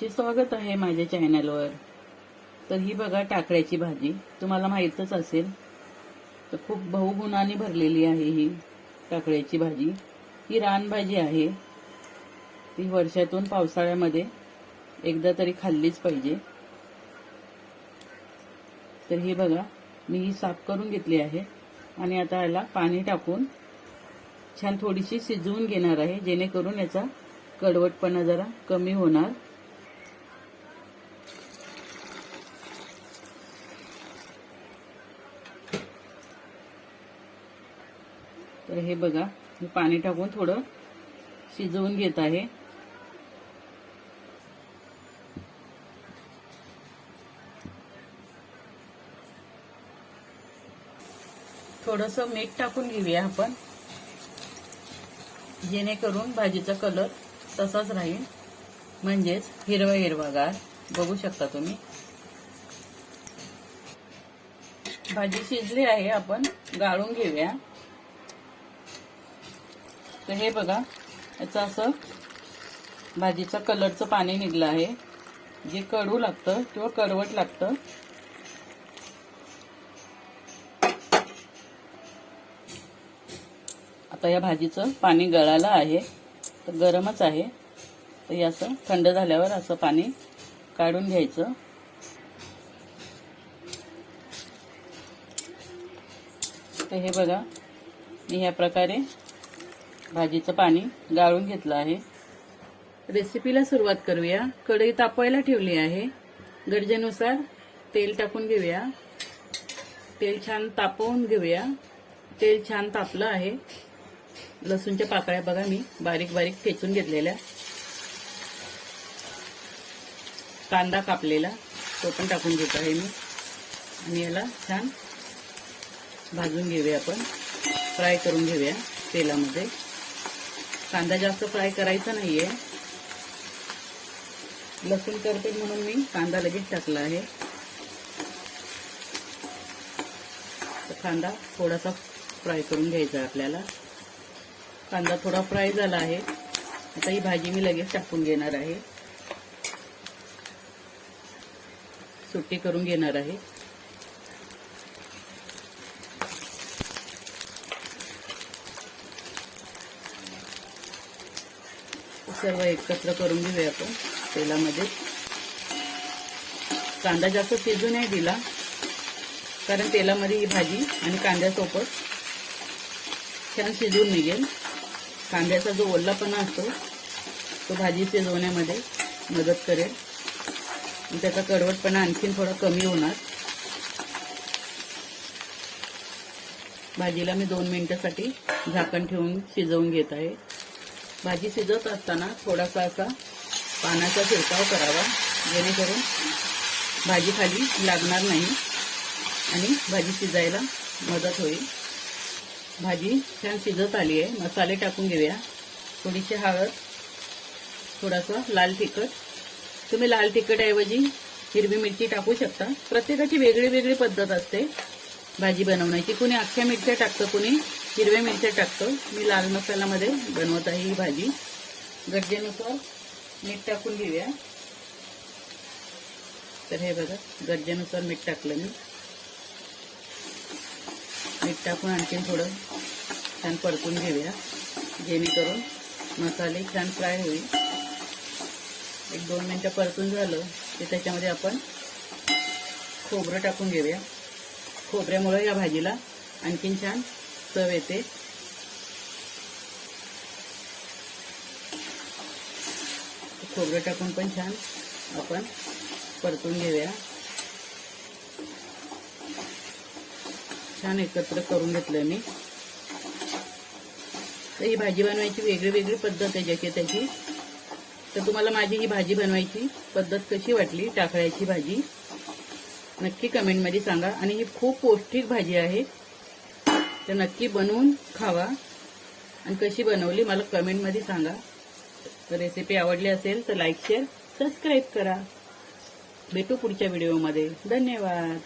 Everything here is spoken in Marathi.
तुमचे स्वागत आहे माझ्या चॅनलवर. तर ही बघा टाकळ्याची भाजी. तुम्हाला माहीतच असेल तर खूप बहुगुणाने भरलेली आहे ही टाकळ्याची भाजी. ही रानभाजी आहे. ती वर्षातून पावसाळ्यामध्ये एकदा तरी खाल्लीच पाहिजे. तर ही बघा मी ही साफ करून घेतली आहे आणि आता याला पाणी टाकून छान थोडीशी शिजवून घेणार आहे जेणेकरून याचा कडवटपणा जरा कमी होणार. तर हे बघा हे पाणी टाकून थोडं शिजवून घेत आहे. थोडस मीठ टाकून घेऊया आपण. जेणेकरून भाजीचा कलर तसाच राहील. म्हणजेच हिरवा हिरवागार बघू शकता तुम्ही. भाजी शिजली आहे आपण गाळून घेऊया. तर हे बघा याचं असं भाजीचं कलरचं पाणी निघलं आहे. जे कडू लागतं किंवा कडवट लागतं. आता या भाजीचं पाणी गळालं आहे तर गरमच आहे. तर हे असं थंड झाल्यावर असं पाणी काढून घ्यायचं. तर हे बघा मी ह्या प्रकारे भाजीचं पाणी गाळून घेतलं आहे. रेसिपीला सुरुवात करूया. कढई तापवायला ठेवली आहे. गरजेनुसार तेल टाकून घेऊया. तेल छान तापवून घेऊया. तेल छान तापलं आहे. लसूणच्या पाकळ्या बघा मी बारीक बारीक ठेचून घेतलेल्या. कांदा कापलेला तो पण टाकून घेत आहे मी. आणि याला छान भाजून घेऊया आपण. फ्राय करून घेऊया तेलामध्ये. कांदा जास्त फ्राय करायचा नाहीये. लसूण करते म्हणून मी कांदा लगेच टाकला आहे. कांदा थोडासा फ्राय करून घ्यायचा आपल्याला. कांदा थोडा फ्राय झाला आहे. आता ही भाजी मी लगेच टाकून घेणार आहे. सुट्टी करून घेणार आहे. सर्व एकत्र करून घेऊया आपण तेलामध्ये. कांदा जास्त शिजू नाही दिला कारण तेलामध्ये ही भाजी आणि कांद्यासोबत छान शिजून निघेल. कांद्याचा जो ओल्लापणा असतो तो भाजी शिजवण्यामध्ये मदत करेल. त्याचा कडवटपणा आणखीन थोडा कमी होणार. भाजीला मी दोन मिनिटासाठी झाकण ठेवून शिजवून घेत आहे. भाजी शिजत असताना थोडासा असा पानाचा शिरकाव करावा जेणेकरून भाजी खाली लागणार नाही आणि भाजी शिजायला मदत होईल. भाजी छान शिजत आली आहे. मसाले टाकून घेऊया. थोडीशी हळद थोडासा लाल तिखट. तुम्ही लाल तिखटऐवजी हिरवी मिरची टाकू शकता. प्रत्येकाची वेगळी वेगळी पद्धत असते. भाजी बनवण्याची. कुणी अख्ख्या मिरच्या टाकतं कुणी हिरवे मिरच्या टाकतो. मी लाल मसाल्यामध्ये बनवत आहे ही भाजी. गरजेनुसार मीठ टाकून घेऊया. तर हे बघा गरजेनुसार मीठ टाकलं मी. मीठ टाकून आणखीन थोडं छान परतून घेऊया. जेणेकरून मसाले छान फ्राय होईल. एक दोन मिनटं परतून झालं की त्याच्यामध्ये आपण खोबरं टाकून घेऊया. खोबऱ्यामुळं या भाजीला आणखीन छान चव येते. खोबरं टाकून पण छान आपण परतून घेऊया. छान एकत्र करून घेतलं मी. तर ही भाजी बनवायची वेगळी वेगळी पद्धत आहे ज्याची त्याची. तर तुम्हाला माझी ही भाजी बनवायची पद्धत कशी वाटली? टाकळ्याची भाजी. नक्की कमेंटमध्ये सांगा. आणि ही खूप पौष्टिक भाजी आहे. तर नक्की बनवून खावा. आणि कशी बनवली मला कमेंटमध्ये सांगा. तर रेसिपी आवडली असेल तर लाईक शेअर सबस्क्राईब करा. भेटू पुढच्या व्हिडिओमध्ये धन्यवाद.